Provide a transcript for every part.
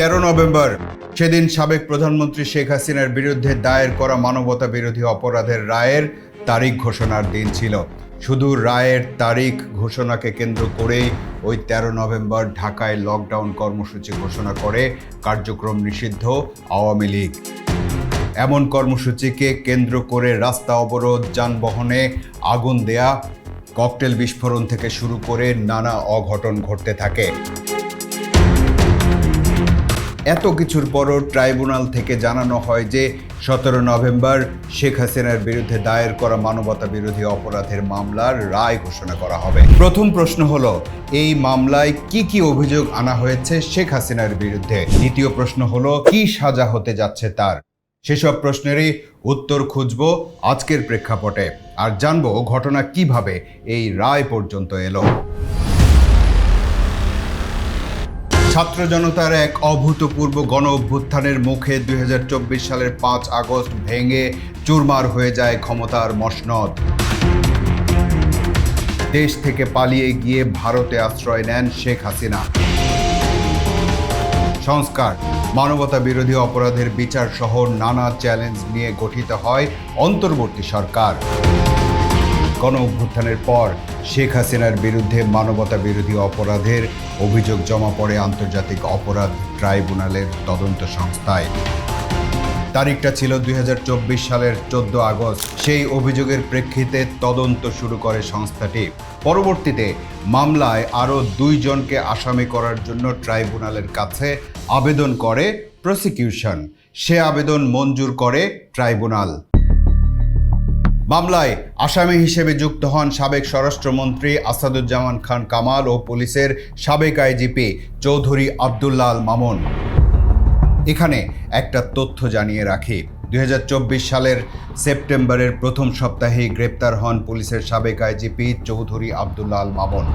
তেরো নভেম্বর, সেদিন সাবেক প্রধানমন্ত্রী শেখ হাসিনার বিরুদ্ধে দায়ের করা মানবতা বিরোধী অপরাধের রায়ের তারিখ ঘোষণার দিন ছিল। শুধু রায়ের তারিখ ঘোষণাকে কেন্দ্র করেই ওই তেরো নভেম্বর ঢাকায় লকডাউন কর্মসূচি ঘোষণা করে কার্যক্রম নিষিদ্ধ আওয়ামী লীগ। এমন কর্মসূচিকে কেন্দ্র করে রাস্তা অবরোধ, যানবাহনে আগুন দেয়া, ককটেল বিস্ফোরণ থেকে শুরু করে নানা অঘটন ঘটতে থাকে। এত কিছুর পরও ট্রাইব্যুনাল থেকে জানানো হয় যে সতেরো নভেম্বর শেখ হাসিনার বিরুদ্ধে দায়ের করা মানবতা বিরোধী অপরাধের মামলার রায় ঘোষণা করা হবে। প্রথম প্রশ্ন হলো, এই মামলায় কি কি অভিযোগ আনা হয়েছে শেখ হাসিনার বিরুদ্ধে? দ্বিতীয় প্রশ্ন হলো, কি সাজা হতে যাচ্ছে তার? সেসব প্রশ্নেরই উত্তর খুঁজব আজকের প্রেক্ষাপটে। আর জানব ঘটনা কীভাবে এই রায় পর্যন্ত এলো। ছাত্র জনতার এক অভূতপূর্ব গণ অভ্যুত্থানের মুখে দুই হাজার চব্বিশ সালের পাঁচ আগস্ট ভেঙে চুরমার হয়ে যায় ক্ষমতার মসনদ। দেশ থেকে পালিয়ে গিয়ে ভারতে আশ্রয় নেন শেখ হাসিনা। সংস্কার, মানবতা বিরোধী অপরাধের বিচার সহ নানা চ্যালেঞ্জ নিয়ে গঠিত হয় অন্তর্বর্তী সরকার। গণ অভ্যুত্থানের পর শেখ হাসিনার বিরুদ্ধে মানবতা বিরোধী অপরাধের অভিযোগ জমা পড়ে আন্তর্জাতিক অপরাধ ট্রাইব্যুনালের তদন্ত সংস্থায়। তারিখটা ছিল দুই হাজার চব্বিশ সালের চোদ্দ আগস্ট। সেই অভিযোগের প্রেক্ষিতে তদন্ত শুরু করে সংস্থাটি। পরবর্তীতে মামলায় আরও দুইজনকে আসামি করার জন্য ট্রাইব্যুনালের কাছে আবেদন করে প্রসিকিউশন। সে আবেদন মঞ্জুর করে ট্রাইব্যুনাল। মামলায় আসামি হিসেবে যুক্ত হন সাবেক স্বরাষ্ট্রমন্ত্রী আসাদুজ্জামান খান কামাল ও পুলিশের সাবেক আইজিপি চৌধুরী আবদুল্লাহ আল মামুন। এখানে একটা তথ্য জানিয়ে রাখি। দুই হাজার চব্বিশ সালের সেপ্টেম্বরের প্রথম সপ্তাহে গ্রেপ্তার হন পুলিশের সাবেক আইজিপি চৌধুরী আবদুল্লাহ আল মামুন।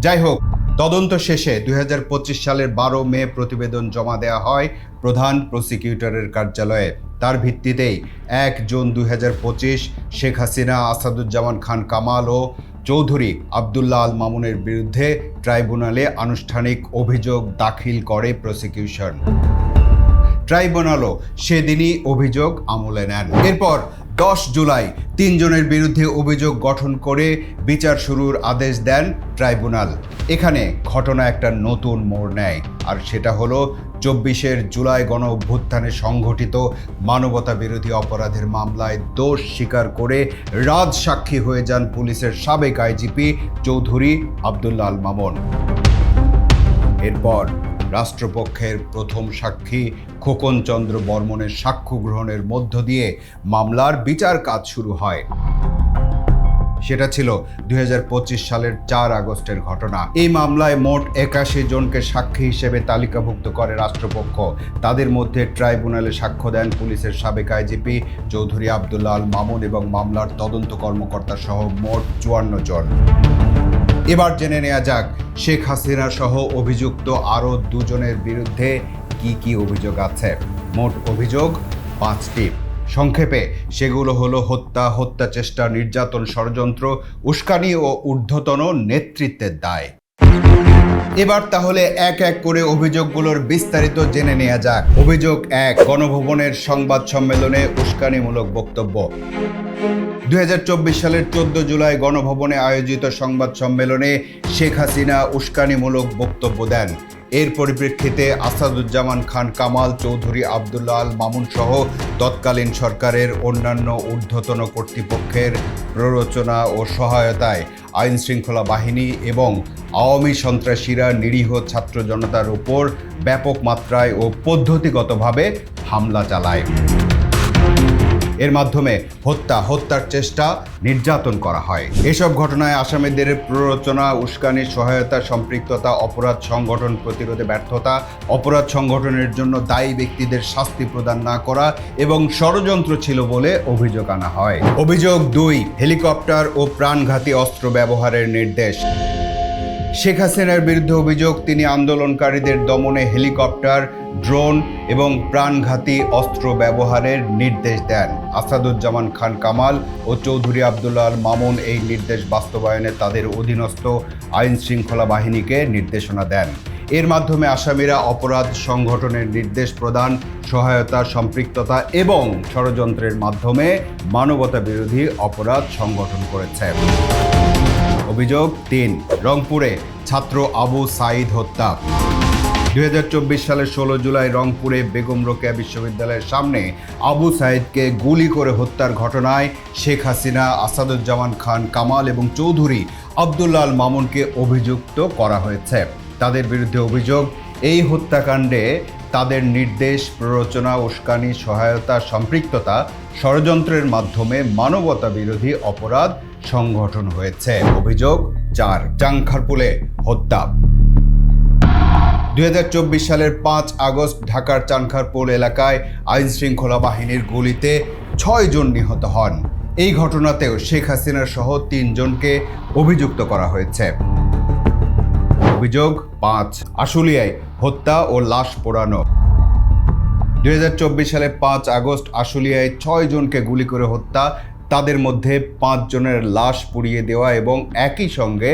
যাই হোক, তদন্ত শেষে দুই হাজার পঁচিশ সালের বারো মে প্রতিবেদন জমা দেওয়া হয় প্রধান প্রসিকিউটরের কার্যালয়ে। তার ভিত্তিতেই এক জুন দু হাজার পঁচিশ শেখ হাসিনা, আসাদুজ্জামান খান কামাল ও চৌধুরী আবদুল্লাহ আল মামুনের বিরুদ্ধে ট্রাইব্যুনালে আনুষ্ঠানিক অভিযোগ দাখিল করে প্রসিকিউশন। ট্রাইব্যুনালও সেদিনই অভিযোগ আমলে নেন। এরপর দশ জুলাই তিনজনের বিরুদ্ধে অভিযোগ গঠন করে বিচার শুরুর আদেশ দেন ট্রাইব্যুনাল। এখানে ঘটনা একটা নতুন মোড় নেয়, আর সেটা হলো চব্বিশের জুলাই গণ অভ্যুত্থানে সংঘটিত মানবতা বিরোধী অপরাধের মামলায় দোষ স্বীকার করে রাজ সাক্ষী হয়ে যান পুলিশের সাবেক আইজিপি চৌধুরী আবদুল্লাহ আল মামুন। এরপর রাষ্ট্রপক্ষের প্রথম সাক্ষী খোকন চন্দ্র বর্মনের সাক্ষ্য গ্রহণের মধ্য দিয়ে মামলার বিচার কাজ শুরু হয়। সেটা ছিল দুই হাজার পঁচিশ সালের চার আগস্টের ঘটনা। এই মামলায় মোট একাশি জনকে সাক্ষী হিসেবে তালিকাভুক্ত করে রাষ্ট্রপক্ষ। তাদের মধ্যে ট্রাইব্যুনালে সাক্ষ্য দেন পুলিশের সাবেক আইজিপি চৌধুরী আবদুল্লাহ আল মামুন এবং মামলার তদন্ত কর্মকর্তা সহ মোট চুয়ান্ন জন। এবার জেনে নেওয়া যাক, শেখ হাসিনা সহ অভিযুক্ত আরও দুজনের বিরুদ্ধে কি কি অভিযোগ আছে। মোট অভিযোগ পাঁচটি। সংক্ষেপে সেগুলো হলো হত্যা হত্যা চেষ্টা নির্যাতন ষড়যন্ত্র উস্কানি ও ঊর্ধ্বতন নেতৃত্বের দায়। এবার তাহলে এক এক করে অভিযোগগুলোর বিস্তারিত জেনে নেওয়া যাক। অভিযোগ এক, গণভবনের সংবাদ সম্মেলনে উস্কানিমূলক বক্তব্য। দু হাজার চব্বিশ সালের চোদ্দ জুলাই গণভবনে আয়োজিত সংবাদ সম্মেলনে শেখ হাসিনা উস্কানিমূলক বক্তব্য দেন। এর পরিপ্রেক্ষিতে আসাদুজ্জামান খান কামাল চৌধুরী আবদুল্লাহ আল মামুন সহ তৎকালীন সরকারের অন্যান্য ঊর্ধ্বতন কর্তৃপক্ষের প্ররোচনা ও সহায়তায় আইন শৃঙ্খলা বাহিনী এবং আওয়ামী সন্ত্রাসীরা নিরীহ ছাত্র জনতার উপর ব্যাপক মাত্রায় ও পদ্ধতিগতভাবে হামলা চালায়। এর মাধ্যমে হত্যা, হত্যার চেষ্টা নির্যাতন করা হয়। এসব ঘটনায় আসামিদের প্ররোচনা, উস্কানি, সহায়তা, সম্পৃক্ততা, অপরাধ সংগঠন প্রতিরোধে ব্যর্থতা, অপরাধ সংগঠনের জন্য দায়ী ব্যক্তিদের শাস্তি প্রদান না করা এবং ষড়যন্ত্র ছিল বলে অভিযোগ আনা হয়। অভিযোগ দুই, হেলিকপ্টার ও প্রাণঘাতী অস্ত্র ব্যবহারের নির্দেশ। শেখ হাসিনার বিরুদ্ধে অভিযোগ, তিনি আন্দোলনকারীদের দমনে হেলিকপ্টার ড্রোন এবং প্রাণঘাতী অস্ত্র ব্যবহারের নির্দেশ দেন আসাদুজ্জামান খান কামাল ও চৌধুরী আবদুল্লাহ মামুন এই নির্দেশ বাস্তবায়নে তাদের অধীনস্থ আইন শৃঙ্খলা বাহিনীকে নির্দেশনা দেন। এর মাধ্যমে আসামিরা অপরাধ সংগঠনের নির্দেশ প্রদান, সহায়তা, সম্পৃক্ততা এবং ষড়যন্ত্রের মাধ্যমে মানবতা বিরোধী অপরাধ সংগঠন করেছে। অভিযোগ তিন, রংপুরে ছাত্র আবু সাইদ হত্যা। দুই হাজার চব্বিশ সালের ষোলো জুলাই রংপুরে বেগম রোকেয়া বিশ্ববিদ্যালয়ের সামনে আবু সাইদকে গুলি করে হত্যার ঘটনায় শেখ হাসিনা, আসাদুজ্জামান খান, কামাল এবং চৌধুরী আবদুল্লাল মামুনকে অভিযুক্ত করা হয়েছে। তাদের বিরুদ্ধে অভিযোগ, এই হত্যাকাণ্ডে তাদের নির্দেশ, প্ররোচনা, উস্কানি, সহায়তা, সম্পৃক্ততা ষড়যন্ত্রের মাধ্যমে মানবতা বিরোধী অপরাধ সংগঠন হয়েছে। অভিযোগ, চার চাংখারপুলে হত্যা। দুই সালের পাঁচ আগস্ট ঢাকার চানখারপুল এলাকায় আইন শৃঙ্খলা বাহিনীর গুলিতে ছয় জন নিহত হন। এই ঘটনাতেও শেখ হাসিনা সহ তিনজনকে অভিযুক্ত করা হয়েছে। অভিযোগ পাঁচ, আশুলিয়ায় হত্যা ও লাশ পোড়ানো। দুই হাজার চব্বিশ সালে পাঁচ আগস্ট আশুলিয়ায় ছয় জনকে গুলি করে হত্যা তাদের মধ্যে পাঁচ জনের লাশ পুড়িয়ে দেওয়া এবং একই সঙ্গে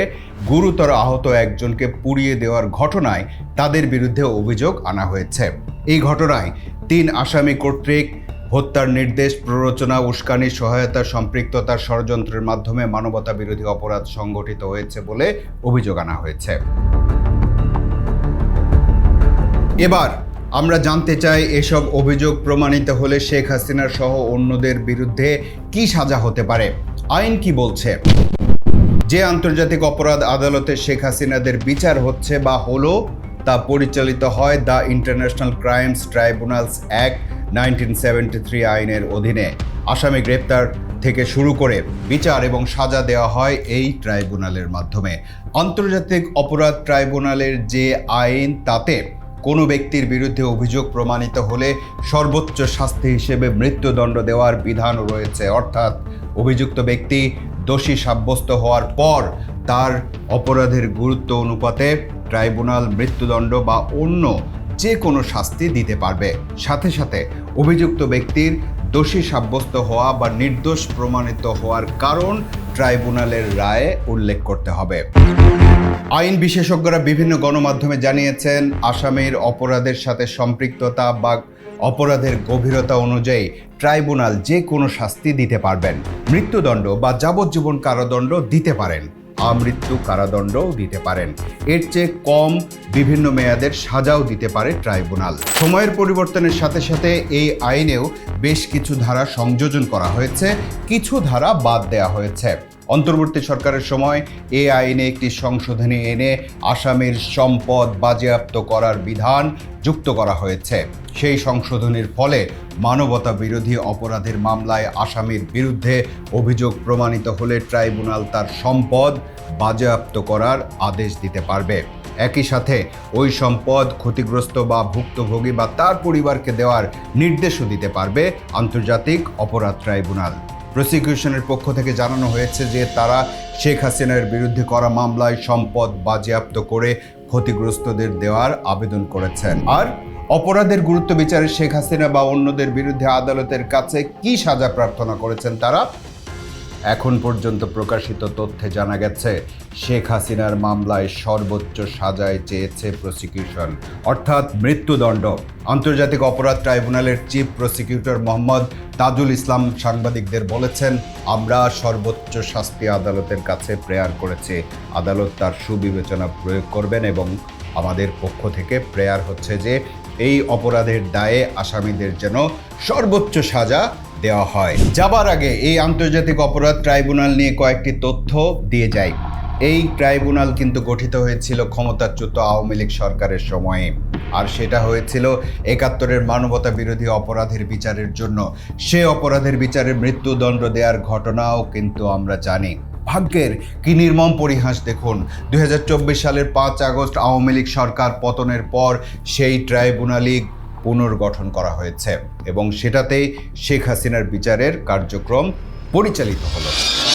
গুরুতর আহত একজনকে পুড়িয়ে দেওয়ার ঘটনায় তাদের বিরুদ্ধে অভিযোগ আনা হয়েছে। এই ঘটনায় তিন আসামি কর্তৃক হত্যার নির্দেশ, প্ররোচনা, উস্কানি, সহায়তা সম্পৃক্ততার ষড়যন্ত্রের মাধ্যমে মানবতা বিরোধী অপরাধ সংগঠিত হয়েছে বলে অভিযোগ আনা হয়েছে। এবার আমরা জানতে চাই এসব অভিযোগ প্রমাণিত হলে শেখ হাসিনা সহ অন্যদের বিরুদ্ধে কি সাজা হতে পারে? আইন কি বলছে? যে আন্তর্জাতিক অপরাধ আদালতে শেখ হাসিনাদের বিচার হচ্ছে বা হলো, তা পরিচালিত হয় the international crimes tribunals act nineteen seventy three আইনের অধীনে। আসামি গ্রেপ্তার থেকে শুরু করে বিচার এবং সাজা দেওয়া হয় এই ট্রাইব্যুনালের মাধ্যমে। আন্তর্জাতিক অপরাধ ট্রাইব্যুনালের যে আইন, তাতে কোনো ব্যক্তির বিরুদ্ধে অভিযোগ প্রমাণিত হলে সর্বোচ্চ শাস্তি হিসেবে মৃত্যুদণ্ড দেওয়ার বিধান রয়েছে। অর্থাৎ অভিযুক্ত ব্যক্তি দোষী সাব্যস্ত হওয়ার পর তার অপরাধের গুরুত্ব অনুপাতে ট্রাইব্যুনাল মৃত্যুদণ্ড বা অন্য যে কোনো শাস্তি দিতে পারবে। সাথে সাথে অভিযুক্ত ব্যক্তির দোষী সাব্যস্ত হওয়া বা নির্দোষ প্রমাণিত হওয়ার কারণ ট্রাইব্যুনালের রায়ে উল্লেখ করতে হবে। আইন বিশেষজ্ঞরা বিভিন্ন গণমাধ্যমে জানিয়েছেন, আসামির অপরাধের সাথে সম্পৃক্ততা বা অপরাধের গভীরতা অনুযায়ী ট্রাইব্যুনাল যে কোনো শাস্তি দিতে পারবেন। মৃত্যুদণ্ড বা যাবজ্জীবন কারাদণ্ড দিতে পারেন। আমৃত্যু কারাদণ্ডও দিতে পারেন। এর চেয়ে কম বিভিন্ন মেয়াদের সাজাও দিতে পারে ট্রাইব্যুনাল। সময়ের পরিবর্তনের সাথে সাথে এই আইনেও বেশ কিছু ধারা সংযোজন করা হয়েছে, কিছু ধারা বাদ দেওয়া হয়েছে। অন্তর্বর্তী সরকারের সময় এ আইনে একটি সংশোধনী এনে আসামির সম্পদ বাজেয়াপ্ত করার বিধান যুক্ত করা হয়েছে। সেই সংশোধনীর ফলে মানবতা বিরোধী অপরাধের মামলায় আসামির বিরুদ্ধে অভিযোগ প্রমাণিত হলে ট্রাইব্যুনাল তার সম্পদ বাজেয়াপ্ত করার আদেশ দিতে পারবে। একই সাথে ওই সম্পদ ক্ষতিগ্রস্ত বা ভুক্তভোগী বা তার পরিবারকে দেওয়ার নির্দেশও দিতে পারবে আন্তর্জাতিক অপরাধ ট্রাইব্যুনাল। প্রসিকিউশনের পক্ষ থেকে জানানো হয়েছে যে তারা শেখ হাসিনার বিরুদ্ধে করা মামলায় সম্পদ বাজেয়াপ্ত করে ক্ষতিগ্রস্তদের দেওয়ার আবেদন করেছেন। আর অপরাধের গুরুত্ব বিচারে শেখ হাসিনা বা অন্যদের বিরুদ্ধে আদালতের কাছে কি সাজা প্রার্থনা করেছেন তারা? এখন পর্যন্ত প্রকাশিত তথ্যে জানা গেছে, শেখ হাসিনার মামলায় সর্বোচ্চ সাজায় চেয়েছে প্রসিকিউশন, অর্থাৎ মৃত্যুদণ্ড। আন্তর্জাতিক অপরাধ ট্রাইব্যুনালের চিফ প্রসিকিউটর মোহাম্মদ তাজুল ইসলাম সাংবাদিকদের বলেছেন, আমরা সর্বোচ্চ শাস্তি আদালতের কাছে প্রেয়ার করেছি। আদালত তার সুবিবেচনা প্রয়োগ করবেন এবং আমাদের পক্ষ থেকে প্রেয়ার হচ্ছে যে এই অপরাধের দায়ে আসামিদের যেন সর্বোচ্চ সাজা দেওয়া হয়। যাবার আগে এই আন্তর্জাতিক অপরাধ ট্রাইব্যুনাল নিয়ে কয়েকটি তথ্য দিয়ে যাই। এই ট্রাইব্যুনাল কিন্তু গঠিত হয়েছিল ক্ষমতাচ্যুত আওয়ামী লীগ সরকারের সময়ে। আর সেটা হয়েছিল একাত্তরের মানবতা বিরোধী অপরাধের বিচারের জন্য। সে অপরাধের বিচারে মৃত্যুদণ্ড দেওয়ার ঘটনাও কিন্তু আমরা জানি। ভাগ্যের কি নির্মম পরিহাস দেখুন। দুই হাজার চব্বিশ সালের পাঁচ আগস্ট আওয়ামী লীগ সরকার পতনের পর সেই ট্রাইব্যুনালই পুনর্গঠন করা হয়েছে এবং সেটাতেই শেখ হাসিনার বিচারের কার্যক্রম পরিচালিত হলো।